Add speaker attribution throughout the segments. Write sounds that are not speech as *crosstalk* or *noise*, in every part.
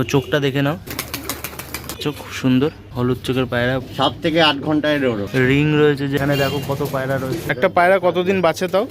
Speaker 1: তো চোখটা দেখে নাও। চোখ খুব সুন্দর হলুদ চোখের পায়রা।
Speaker 2: সাত থেকে আট ঘন্টায় রোড
Speaker 1: রিং রয়েছে যেখানে দেখো কত পায়রা রয়েছে।
Speaker 3: একটা পায়রা কতদিন বাঁচে তাও?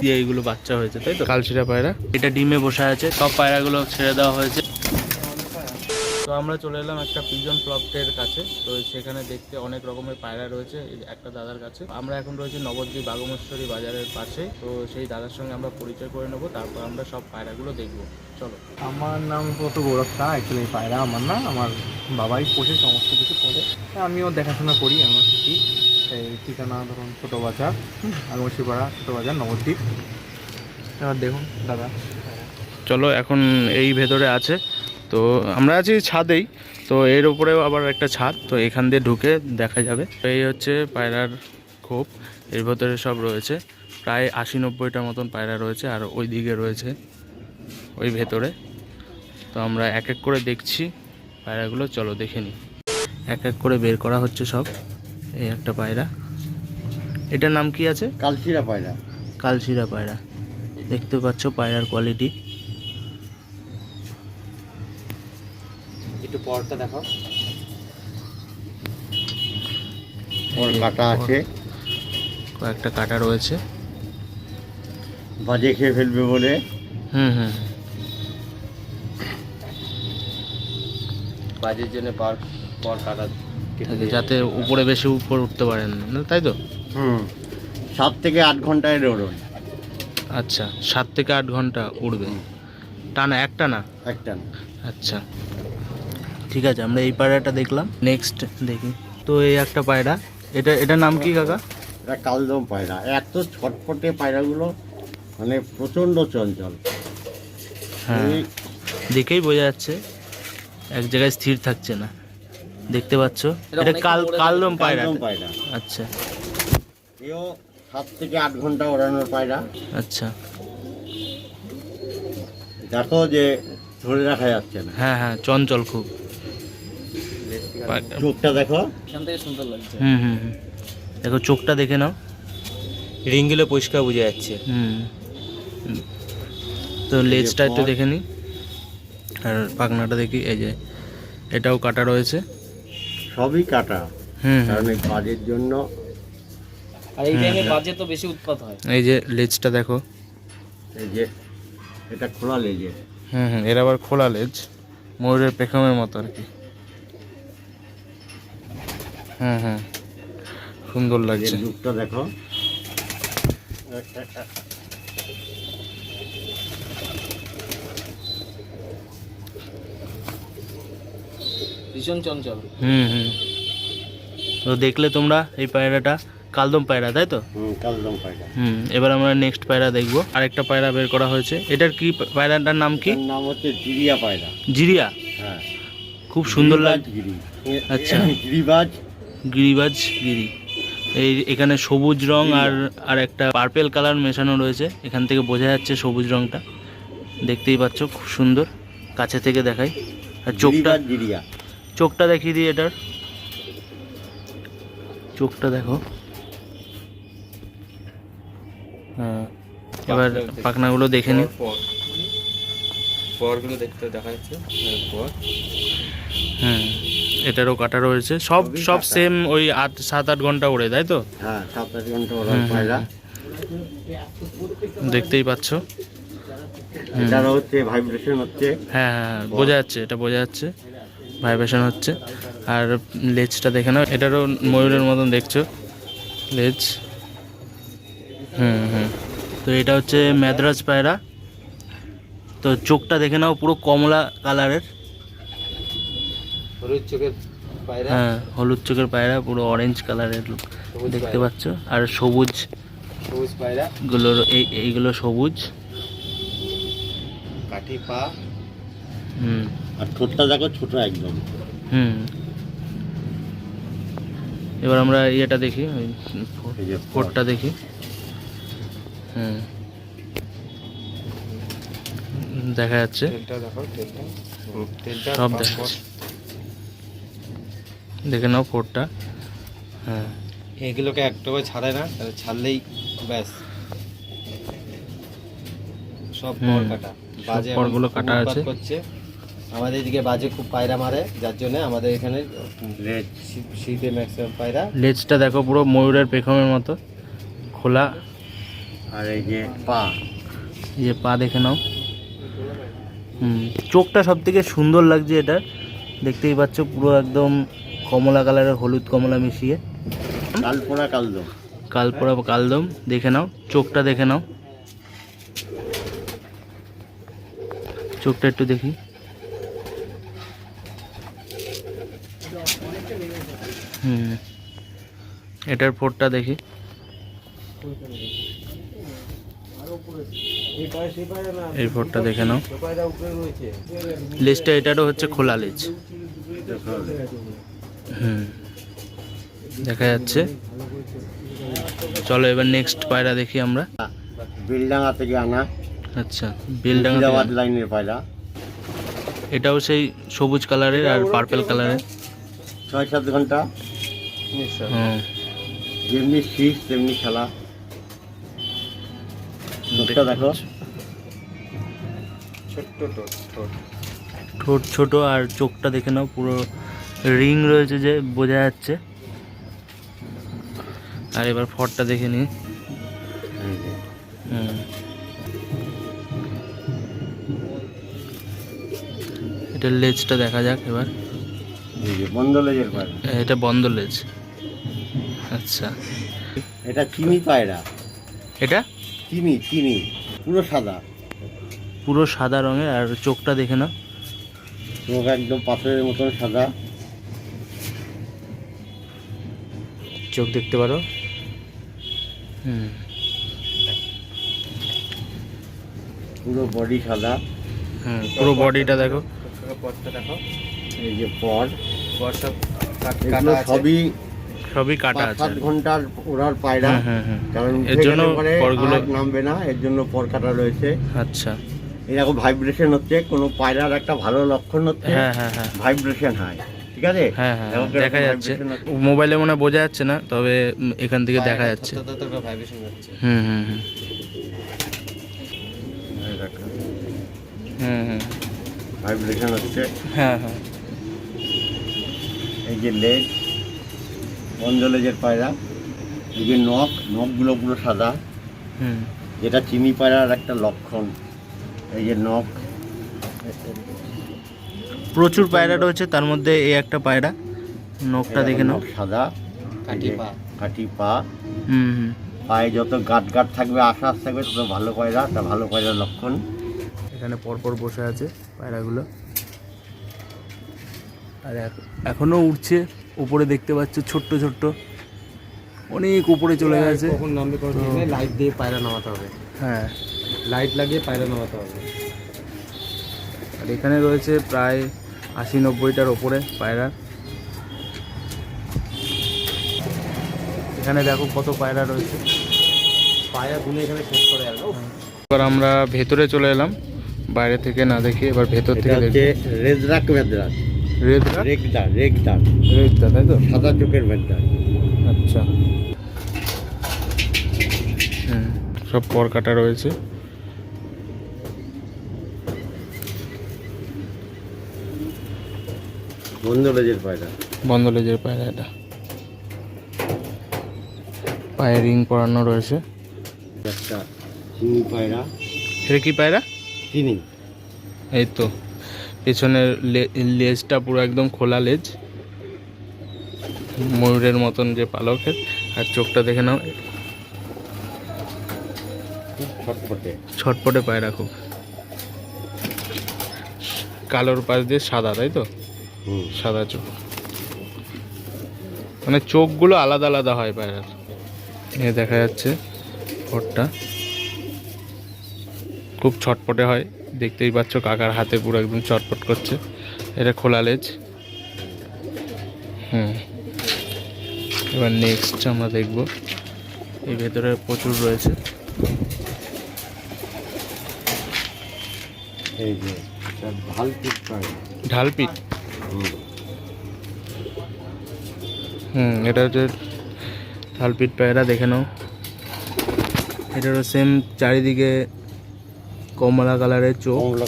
Speaker 1: দিয়ে এইগুলো বাচ্চা হয়েছে তাই তো?
Speaker 3: কালচিরা পায়রা।
Speaker 1: এটা ডিমে বসে আছে সব পায়রাগুলো ছেড়ে দেওয়া হয়েছে। তো আমরা চলে এলাম একটা পিজন প্লটের কাছে। তো সেখানে দেখতে অনেক রকমের পায়রা রয়েছে একটা দাদার কাছে। আমরা এখন রয়েছি নবদ্বীপ বাগমেশ্বরী বাজারের পাশে। তো সেই দাদার সঙ্গে আমরা পরিচয় করে নেব তারপর আমরা সব পায়রাগুলো দেখব। চলো।
Speaker 4: আমার নাম তো গৌরব শাহ অ্যাকচুয়ালি পায়রা আমার না আমার বাবাই পোষে সমস্ত কিছু করে। আমিও দেখাশোনা করি আমিও শিখি এই ঠিকানা ধরুন ছোটো বাজার আগমশিপাড়া ছোটো বাজার নবদ্বীপ। এবার দেখুন দাদা।
Speaker 3: চলো এখন এই ভেতরে আছে। তো আমরা আছি ছাদেই তো এর উপরেও আবার একটা ছাদ তো এখান দিয়ে ঢুকে দেখা যাবে। তো এই হচ্ছে পায়রার খোপ এর ভেতরে সব রয়েছে। প্রায় আশি নব্বইটার মতন পায়রা রয়েছে আর ওই দিকে রয়েছে ওই ভেতরে। তো আমরা এক এক করে দেখছি। পায়রাগুলো চলো দেখে নিই
Speaker 1: এক এক করে বের করা হচ্ছে সব। এই একটা পায়রা। এটার নাম কি আছে?
Speaker 2: কালচিরা পায়রা।
Speaker 1: কালশিরা পায়রা। দেখতে পাচ্ছ পায়রার কোয়ালিটি
Speaker 4: একটু পরটা দেখো
Speaker 2: ওর কাটা আছে।
Speaker 1: কয়েকটা কাটা রয়েছে।
Speaker 2: বাজে খেয়ে ফেলবে বলে।
Speaker 1: হুম হুম।
Speaker 2: বাজের জন্য পার পর কাটা
Speaker 1: থাকে, যাতে উপরে বেশি উপরে উঠতে পারেন না তাই তো?
Speaker 2: হুম। সাত থেকে আট ঘন্টায় রোড
Speaker 1: আচ্ছা সাত থেকে আট ঘণ্টা উড়বে। টানা একটা না?
Speaker 2: একটা
Speaker 1: আচ্ছা ঠিক আছে আমরা এই পায়রাটা দেখলাম। নেক্সট দেখি। তো এই একটা পায়রা এটা এটার নাম কি কাকা?
Speaker 2: এটা কালদম পায়রা। এত ছটফটে পায়রাগুলো মানে প্রচণ্ড চঞ্চল।
Speaker 1: হ্যাঁ দেখেই বোঝা যাচ্ছে। এক জায়গায় স্থির থাকছে না। দেখতে পাচ্ছ? এটা কাল কালদম পায়রা।
Speaker 2: পায়রা।
Speaker 1: আচ্ছা।
Speaker 2: এও সাত থেকে আট ঘণ্টা ওড়ানোর পায়রা।
Speaker 1: আচ্ছা।
Speaker 2: দেখো যে ধরে রাখা যাচ্ছে না।
Speaker 1: হ্যাঁ হ্যাঁ চঞ্চল খুব।
Speaker 2: চোখটা দেখো।
Speaker 1: হুম হুম হুম। দেখো চোখটা দেখে নাও।
Speaker 4: রিংগুলো পরিষ্কার বোঝা যাচ্ছে।
Speaker 1: হুম। তো লেজটা একটু। দেখে নিই আর পাখনাটা দেখি এই যে এটাও কাটা রয়েছে।
Speaker 2: সবই কাটা।
Speaker 1: হুম।
Speaker 2: কারণ এই কাজের জন্য
Speaker 4: আর এই টাইমে বাজে তো বেশি উৎপাত হয়।
Speaker 1: এই যে লেজটা দেখো।
Speaker 2: এই যে এটা খোলা লেগে
Speaker 1: হুম হুম এর আবার খোলা লেজ ময়ূরের পেখমের মতো আর কি। হুম হুম সুন্দর লাগছে।
Speaker 2: লুকটা দেখো। *laughs*
Speaker 4: ভীষণ চঞ্চল।
Speaker 1: হুম হুম। তো দেখলে তোমরা এই পায়রাটা কালদম পায়রা তাই তো?
Speaker 2: কালদম পায়রা।
Speaker 1: হুম এবার আমরা নেক্সট পায়রা দেখব। আরেকটা পায়রা বের করা হয়েছে। এটার কি পায়রাটার নাম কি?
Speaker 2: নাম হচ্ছে জিরিয়া পায়রা।
Speaker 1: জিরিয়া?
Speaker 2: হ্যাঁ।
Speaker 1: খুব সুন্দর লাগে
Speaker 2: গিরি।
Speaker 1: আচ্ছা। *laughs*
Speaker 2: গিরিবাজ
Speaker 1: গিরিবাজ গিরি। এই এখানে সবুজ রং আর আর একটা পার্পেল কালার মেশানো রয়েছে। এখান থেকে বোঝা যাচ্ছে সবুজ রংটা। দেখতেই পাচ্ছ খুব সুন্দর। কাছে থেকে দেখাই। আর চোখটা চোখটা দেখিয়ে দিই এটার। চোখটা দেখো। হ্যাঁ এবার পাখনাগুলো দেখে নিই।
Speaker 4: পরগুলো দেখতে দেখা যাচ্ছে পর।
Speaker 1: এটারও কাটা রয়েছে। সব সব সেম ওই আট সাত আট ঘণ্টা ওড়ে তাই তো?
Speaker 2: হ্যাঁ সাত আট ঘণ্টা ওরা
Speaker 1: হুম, হুম,
Speaker 2: পায়রা
Speaker 1: দেখতেই পাচ্ছ।
Speaker 2: এটারও হচ্ছে ভাইব্রেশন হচ্ছে।
Speaker 1: হ্যাঁ হ্যাঁ হ্যাঁ, বোঝা যাচ্ছে এটা বোঝা যাচ্ছে। ভাইব্রেশন হচ্ছে। আর লেজটা দেখে নাও এটারও ময়ূরের মতন দেখছ। লেজ। হুম হুম। তো এটা হচ্ছে ম্যাদ্রাজ পায়রা। তো চোখটা দেখে নাও পুরো কমলা কালারের।
Speaker 4: হলুদ চোখের পায়রা?
Speaker 1: হ্যাঁ হলুদ চোখের পায়রা পুরো অরেঞ্জ কালারের দেখতে। পাচ্ছ। আর সবুজ
Speaker 4: সবুজ পায়রা?
Speaker 1: গুলোর এই এইগুলো সবুজ।
Speaker 4: কাঠি পা?
Speaker 1: হুম।
Speaker 2: আর ঠোঁটটা দেখো ছোট একদম।
Speaker 1: হুম। এবার আমরা ইয়েটা দেখি কোটটা দেখি। হুম। দেখা যাচ্ছে।
Speaker 4: তেলটা দেখো তেলটা। তেলটা
Speaker 1: সব দেখা যাচ্ছে। দেখে নাও ফোরটা হ্যাঁ।
Speaker 4: এগুলোকে একটা করে ছাড়ে না তাহলে ছাড়লেই ব্যাস। সব পর কাটা বাজে
Speaker 1: পরগুলো কাটা আছে।
Speaker 5: আমাদের এদিকে বাজে খুব পায়রা মারে যার জন্য আমাদের এখানে শীতে ম্যাক্সিমাম পায়রা।
Speaker 1: লেজটা দেখো পুরো ময়ূরের পেখমের মতো খোলা।
Speaker 2: আর এই যে পা।
Speaker 1: এই যে পা দেখে নাও। হুম চোখটা সব থেকে সুন্দর লাগছে এটা। দেখতেই পাচ্ছ পুরো একদম কমলা কালারের হলুদ কমলা মিশিয়ে।
Speaker 2: কালপোড়া কালদম।
Speaker 1: কালপোড়া কালদম দেখে নাও চোখটা দেখে নাও। চোখটা একটু দেখি। হুম। এটার ফোরটা দেখি। এই ফোরটা দেখে নাও। লেজটা এটারও হচ্ছে খোলা লিচ হুম। দেখা যাচ্ছে। চলো এবার নেক্সট পায়রা দেখি আমরা।
Speaker 2: বিলডাঙ্গা থেকে আনা।
Speaker 1: আচ্ছা বিলডাঙ্গা
Speaker 2: লাইনের পায়রা।
Speaker 1: এটাও সেই সবুজ কালারের আর পার্পেল কালারের।
Speaker 2: ছয় সাত ঘণ্টা।
Speaker 1: হুম
Speaker 2: যেমনি শীষ তেমনি খেলা। দেখো।
Speaker 5: ছোট্ট টোট ঠোঁট
Speaker 1: ঠোঁট ছোট আর চোখটা দেখে নাও পুরো রিং রয়েছে যে বোঝা যাচ্ছে। আর এবার ফটটা দেখে নিই।
Speaker 2: এই যে,
Speaker 1: হুম। এটার লেজটা দেখা যাক এবার।
Speaker 2: বন্ধ লেজের
Speaker 1: এটা বন্ধ লেজ। আচ্ছা।
Speaker 2: এটা চিনি পায়রা।
Speaker 1: এটা?
Speaker 2: চিনি চিনি পুরো সাদা।
Speaker 1: পুরো সাদা রঙের আর চোখটা দেখে নাও।
Speaker 2: চোখ একদম পাথরের মতন সাদা।
Speaker 1: চোখ দেখতে পারো। হুম।
Speaker 2: পুরো বডি সাদা।
Speaker 1: হুম পুরো বডিটা দেখো।
Speaker 5: পথটা দেখো।
Speaker 2: এই যে পর।
Speaker 5: বর্ষা কাটা
Speaker 2: সবই
Speaker 1: সবই কাটা আছে।
Speaker 2: সাত ঘণ্টার ওড়ার পায়রা।
Speaker 1: হুম হুম হুম
Speaker 2: কারণ
Speaker 1: এর জন্য
Speaker 2: গেলে
Speaker 1: পরগুলো-
Speaker 2: নামবে না এর জন্য পর কাটা রয়েছে।
Speaker 1: আচ্ছা।
Speaker 2: এরকম ভাইব্রেশন হচ্ছে কোনো পায়রার একটা ভালো লক্ষণ হচ্ছে
Speaker 1: হ্যাঁ হ্যাঁ হ্যাঁ।
Speaker 2: ভাইব্রেশন হয় ঠিক আছে?
Speaker 1: হ্যাঁ হ্যাঁ দেখা যাচ্ছে। মোবাইলে মনে হয় বোঝা যাচ্ছে না তবে এখান থেকে দেখা যাচ্ছে। হুম হুম হুম।
Speaker 2: এই
Speaker 1: হুম হুম।
Speaker 2: ভাইব্রেশন হচ্ছে।
Speaker 1: হ্যাঁ হ্যাঁ।
Speaker 2: এই যে লেজ বন্ধ লেজের পায়রা এই যে নখ নখগুলো পুরো সাদা।
Speaker 1: হুম।
Speaker 2: যেটা চিনি পায়রার একটা লক্ষণ। এই যে নখ।
Speaker 1: প্রচুর পায়রা রয়েছে তার মধ্যে এই একটা পায়রা। নখটা দেখে নাও।
Speaker 2: নখ সাদা।
Speaker 5: কাটি পা।
Speaker 2: কাটি পা।
Speaker 1: হুম হুম।
Speaker 2: পায়ে যত গাট গাট থাকবে আশ্বাস থাকবে তত ভালো পায়রা তা ভালো পায়রার লক্ষণ।
Speaker 1: এখানে পরপর বসে আছে পায়রাগুলো। আর এখ- এখনও উঠছে। উপরে দেখতে পাচ্ছ ছোট্ট ছোট্ট। অনেক উপরে চলে গেছে।
Speaker 5: কখন নামবে কোনো লাইট দিয়ে পায়রা নামাতে হবে।
Speaker 1: হ্যাঁ।
Speaker 5: লাইট লাগিয়ে পায়রা নামাতে হবে।
Speaker 1: আর এখানে রয়েছে প্রায় আশি নব্বইটার ওপরে পায়রা। এখানে দেখো কত পায়রা রয়েছে।
Speaker 5: পায়রা গুনে এখানে শেষ করে আর
Speaker 1: এবার আমরা ভেতরে চলে এলাম। বাইরে থেকে না দেখি এবার ভেতর থেকে দেখি
Speaker 2: রেজরাক মেদরাক রেগদা? রেগদা
Speaker 1: তাই তো?
Speaker 2: সাদা চোখের
Speaker 1: আচ্ছা। সব পর কাটা রয়েছে।
Speaker 2: বন্ধ লেজের পায়রা।
Speaker 1: বন্ধলেজের পায়রা এটা। পায়ে রিং পরানো রয়েছে।
Speaker 2: একটা চিনি পায়রা।
Speaker 1: এটা কি পায়রা?
Speaker 2: চিনি।
Speaker 1: এই তো। পেছনের লেজটা পুরো একদম খোলা লেজ। ময়ূরের মতন যে পালকের। আর চোখটা দেখে নাও। ছটপটে। পায়রা খুব কালোর পাশ দিয়ে সাদা তাই তো? সাদা চোখ। মানে চোখগুলো আলাদা আলাদা হয় পায়রার এ দেখা যাচ্ছে ঠোঁটটা খুব ছটপটে হয়। দেখতেই পাচ্ছ কাকার হাতে পুরো একদম চটপট করছে। এটা খোলা লেজ। হুম। এবার নেক্সট আমরা দেখব। এই ভেতরে প্রচুর রয়েছে।
Speaker 2: এই যে এটা ঢাল পিট পায়রা
Speaker 1: ঢালপিট?
Speaker 2: হুম।
Speaker 1: হুম এটা হচ্ছে থালপিট পায়রা দেখে নাও। এটারও সেম চারিদিকে কমলা কালারের চোখ।
Speaker 2: কমলা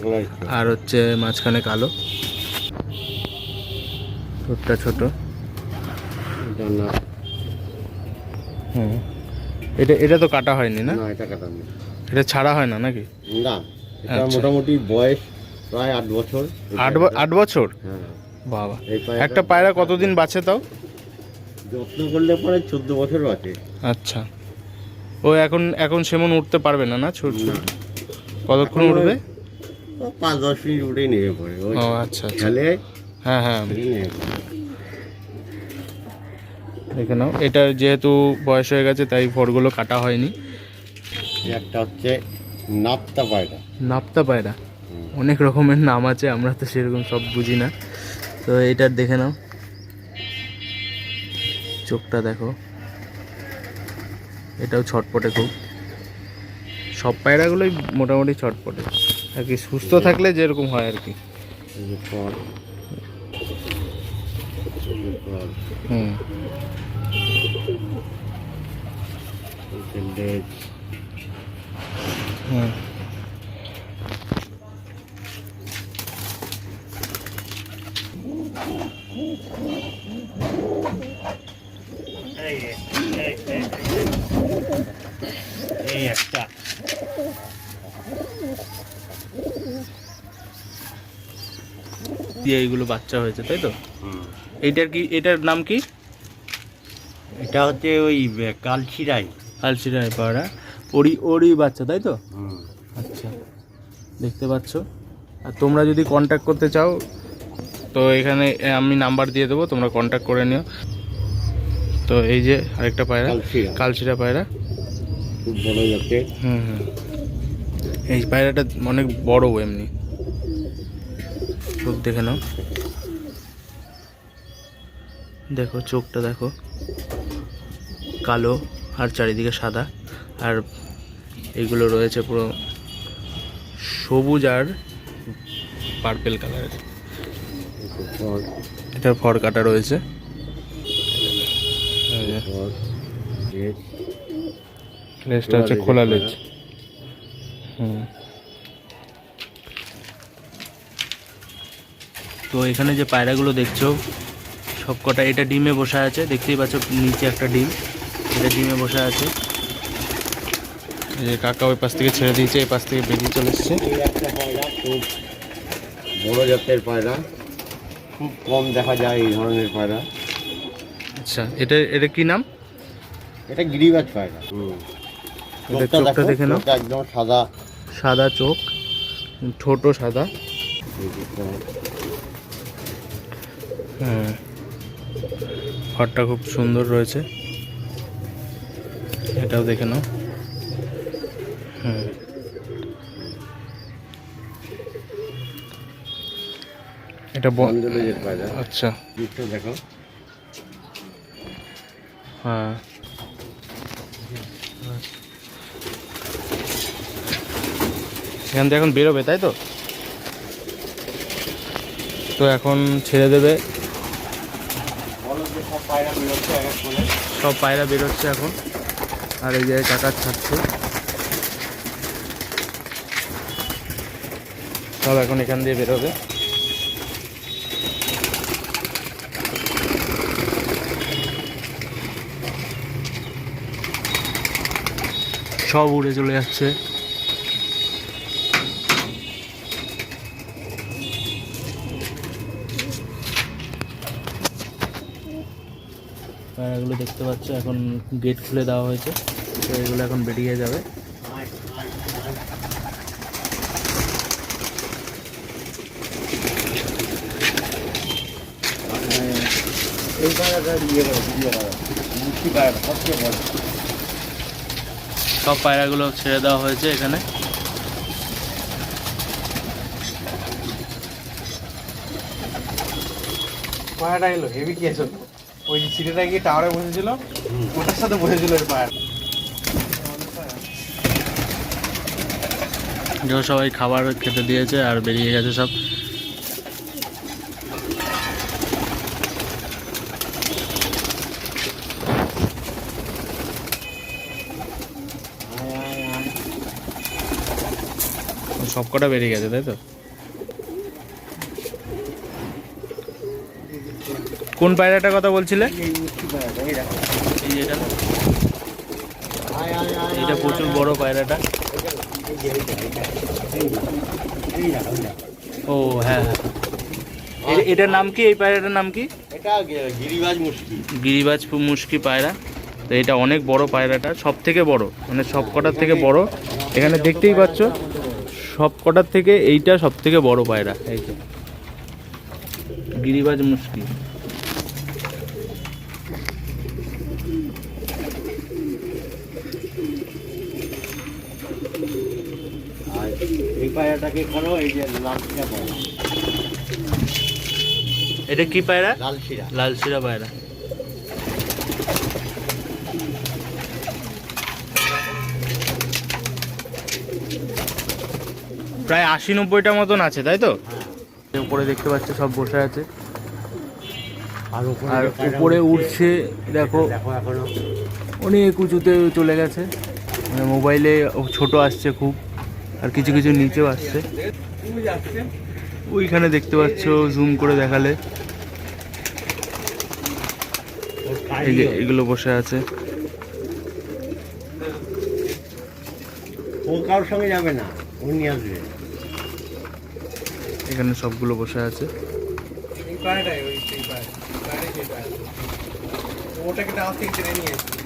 Speaker 1: আর হচ্ছে মাঝখানে কালো। ঠোঁটটা ছোট। হুম। এটা এটা তো কাটা হয়নি না?
Speaker 2: এটা কাটা নেই
Speaker 1: এটা ছাড়া হয় না নাকি?
Speaker 2: না এটা
Speaker 1: আচ্ছা।
Speaker 2: মোটামুটি বয়স প্রায় আট বছর।
Speaker 1: আট বছর?
Speaker 2: হ্যাঁ।
Speaker 1: বাবা। একটা পায়রা কতদিন বাঁচে তাও?
Speaker 2: যত্ন করলে পরে চোদ্দ বছর আছে
Speaker 1: আচ্ছা। ও এখন এখন সেমন উঠতে পারবে না না? ছোট ছোট। কতক্ষণ উঠবে?
Speaker 2: পাঁচ দশ মিনিট উঠেই নেমে পড়ে
Speaker 1: ও আচ্ছা আচ্ছা।
Speaker 2: খেলে
Speaker 1: হ্যাঁ হ্যাঁ। দেখে নাও এটা যেহেতু বয়স হয়ে গেছে তাই ফড়গুলো কাটা হয়নি।
Speaker 2: একটা হচ্ছে নাপ্তা পায়রা।
Speaker 1: নাপ্তা পায়রা। অনেক রকমের নাম আছে আমরা তো সেরকম সব বুঝি না। তো এটার দেখে নাও। চোখটা দেখো। এটাও ছটপটে খুব। সব পায়রাগুলোই মোটামুটি ছটপটে আর কি সুস্থ থাকলে যেরকম হয় আর কি হুম
Speaker 2: একটা
Speaker 1: দিয়ে এইগুলো বাচ্চা হয়েছে তাই তো? এইটার কি এটার নাম কি?
Speaker 2: এটা হচ্ছে ওই কালচিরাই।
Speaker 1: আলসিরাই পায়রা ওরই ওরই বাচ্চা তাই তো? আচ্ছা দেখতে পাচ্ছ। আর তোমরা যদি কন্ট্যাক্ট করতে চাও তো এখানে আমি নাম্বার দিয়ে দেবো তোমরা কন্ট্যাক্ট করে নিও। তো এই যে আরেকটা পায়রা
Speaker 2: কালচিরা।
Speaker 1: পায়রা।
Speaker 2: খুব বড়
Speaker 1: হুম হুম। এই পায়রাটা অনেক বড় এমনি। চোখ দেখে নাও। দেখো চোখটা দেখো। কালো আর চারিদিকে সাদা। আর এইগুলো রয়েছে পুরো সবুজ আর পার্পেল কালারের
Speaker 2: ফল,
Speaker 1: ফর কাটা রয়েছে। লেজটা হচ্ছে খোলা লেজ। তো এখানে যে পায়রাগুলো দেখছ সব কটা এটা ডিমে বসে আছে দেখতেই পাচ্ছ নিচে একটা ডিম এটা ডিমে বসে আছে। যে কাকা ওই পাশ থেকে ছেড়ে দিয়েছে এই পাশ থেকে বেরিয়ে চলে এসছে।
Speaker 2: খুব বড় জাতের পায়রা খুব কম দেখা যায় এই ধরনের পায়রা।
Speaker 1: আচ্ছা এটা এটা কি নাম?
Speaker 2: এটা গিরিবাজ পায়রা। চোখটা দেখে
Speaker 1: নাও।
Speaker 2: একদম সাদা।
Speaker 1: সাদা চোখ ঠোঁটও সাদা। ঘরটা খুব সুন্দর রয়েছে। এটাও দেখে নাও। হুম এটা
Speaker 2: বন্ধলেজের পায়রা
Speaker 1: আচ্ছা।
Speaker 2: দেখো।
Speaker 1: হ্যাঁ। এখান থেকে এখন বেরোবে তাই তো? তো এখন ছেড়ে দেবে
Speaker 2: সব পায়রা বেরোচ্ছে
Speaker 1: এখন। আর এই জায়গায় কাকা ছাড়ছে সব এখন এখান দিয়ে বেরোবে। সব উড়ে চলে যাচ্ছে। দেখতে পাচ্ছ, এখন গেট খুলে দেওয়া হয়েছে। তো এগুলো এখন বেরিয়ে যাবে।
Speaker 2: এই পায়রা
Speaker 1: সব পায়রাগুলো ছেড়ে দেওয়া হয়েছে এখানে।
Speaker 4: পায়রাটা এলো, হেভি কি আছে ওই যে ছিটেটা গিয়ে টাওয়ারে বসেছিল, ওটার সাথে বসেছিল ওই পায়রা
Speaker 1: সবাই খাবার খেতে দিয়েছে আর বেরিয়ে গেছে সব। সব কটা বেরিয়ে গেছে, তাই তো? কোন পায়রাটার কথা বলছিলে? এটা প্রচুর বড় পায়রাটা। ও হ্যাঁ হ্যাঁ। এটার নাম কি? এই পায়রাটার নাম কি?
Speaker 2: এটা গিরিবাজ মুশকিল
Speaker 1: গিরিবাজ মুশকি পায়রা। তো এটা অনেক বড় পায়রাটা সব থেকে বড় মানে সব কটার থেকে বড়। এখানে দেখতেই পাচ্ছ সব কটার থেকে এইটা সব থেকে বড় পায়রা এই গিরিবাজ মুশকি
Speaker 2: আর এই পায়রাটাকে করো এই যে লাল শিরা পায়রা।
Speaker 1: এটা কি পায়রা?
Speaker 2: লাল শিরা।
Speaker 1: লালশিরা পায়রা। প্রায় আশি নব্বইটা মতন আছে তাই তো? উপরে দেখতে পাচ্ছ সব বসে আছে।
Speaker 2: আর উপরে উঠছে,
Speaker 1: দেখো অনেক উঁচুতে চলে গেছে। মানে মোবাইলে ছোট আসছে খুব। আর কিছু কিছু নিচেও আসছে। ওইখানে দেখতে পাচ্ছ জুম করে দেখালে। এগুলো বসে আছে।
Speaker 2: ও কারোর সঙ্গে যাবে না ও নিয়ে আসবে।
Speaker 1: এখানে সবগুলো বসে আছে।
Speaker 4: ওটাকে থেকে নিয়ে এসেছি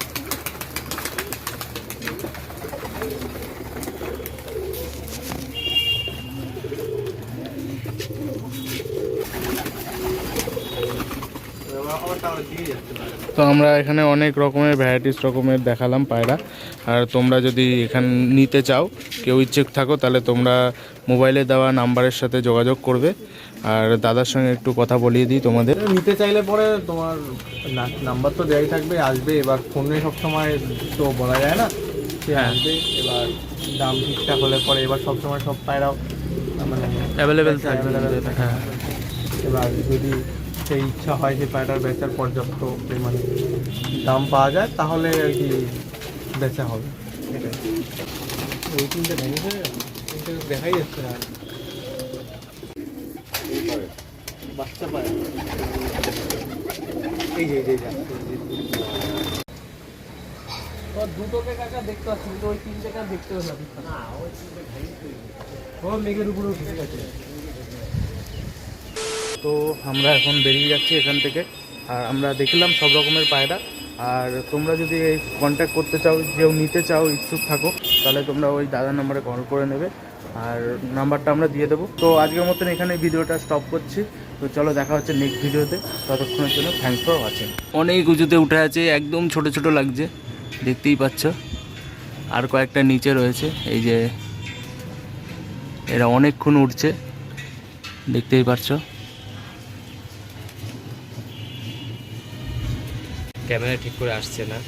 Speaker 4: আবার তাহলে দিয়ে যাচ্ছে পায়রা
Speaker 1: তো আমরা এখানে অনেক রকমের ভ্যারাইটিস রকমের দেখালাম পায়রা। আর তোমরা যদি এখান নিতে চাও কেউ ইচ্ছে থাকো তাহলে তোমরা মোবাইলে দেওয়া নাম্বারের সাথে যোগাযোগ করবে। আর দাদার সঙ্গে একটু কথা বলিয়ে দিই তোমাদের।
Speaker 4: নিতে চাইলে পরে তোমার নাম্বার তো দেওয়াই থাকবে আসবে। এবার ফোনে সব সময় তো বলা যায় না সে
Speaker 1: হ্যাঁ।
Speaker 4: আসবে। এবার দাম ঠিকঠাক হলে পরে এবার সব সময় সব পায়রাও মানে
Speaker 1: অ্যাভেলেবেল থাকবে।
Speaker 4: থাকে।
Speaker 1: হ্যাঁ।
Speaker 4: এবার যদি সেই ইচ্ছা হয় যে পায়রার বেচার পর্যাপ্ত পরিমাণে দাম পাওয়া যায় তাহলে আর কি বেচা হবে। এটাই ওই তিনটে দেখাই যাচ্ছে বাচ্চা এই যে এই দুটোকে কাকা দেখতে পাচ্ছি ওই তিনটে কাকা দেখতে পাচ্ছি না। ওই তিনটে ও মেঘের উপরে উঠে গেছে।
Speaker 1: তো আমরা এখন বেরিয়ে যাচ্ছি এখান থেকে। আর আমরা দেখলাম সব রকমের পায়রা। আর তোমরা যদি এই কন্ট্যাক্ট করতে চাও কেউ নিতে চাও, ইচ্ছুক থাকো, তাহলে তোমরা ওই দাদার নাম্বারে কল করে নেবে। আর নাম্বারটা আমরা দিয়ে দেবো। তো আজকের মতন এখানে ভিডিওটা স্টপ করছি। তো চলো দেখা হচ্ছে নেক্সট ভিডিওতে। ততক্ষণের জন্য থ্যাংকস ফর ওয়াচিং অনেক উঁচুতে উঠে আছে, একদম ছোট ছোট লাগছে। দেখতেই পাচ্ছ। আর কয়েকটা নিচে রয়েছে। এই যে এরা অনেকক্ষণ উঠছে। দেখতেই পাচ্ছ।
Speaker 5: ক্যামেরা ঠিক করে আসছে না।